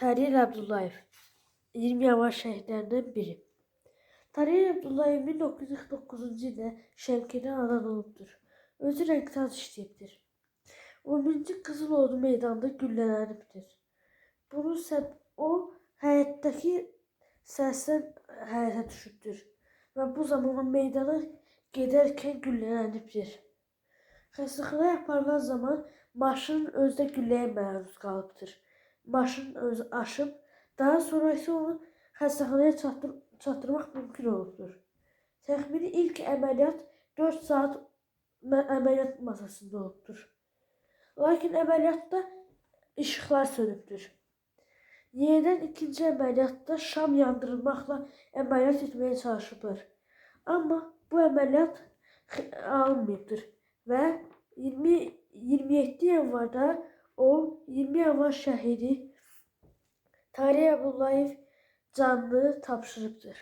Tahir Abdullayev 20 Yaman şehirlerinden biri. Tahir Abdullayev 1949 ildə Şəmkirdə anadan olubdur. Özü rəngtaz işləyibdir. 10-cu Qızıl Ordu meydanında güllələnibdir. Bunun səb o həyətdəki səsdən həyətə düşübdür və bu zaman o meydana gedərkən güllələnibdir. Xəstəxanaya aparılan zaman maşın özdə gülləyə məruz qalıbdır. Maşın aşıb, daha sonra isə onu xəstəxanaya çatdır çatdırmaq mümkün olubdur. Təxmini ilk əməliyyat 4 saat mə- əməliyyat masasında olubdur. Lakin əməliyyatda işıqlar sönübdür. Yenidən ikinci əməliyyatda şam yandırılmaqla əməliyyat etməyə çalışıblar. Amma bu əməliyyat alınmayıbdır və 20 27 yanvarda o 20 yanvar şəhidi Tahir Abdullayev canını tapşırıbdır.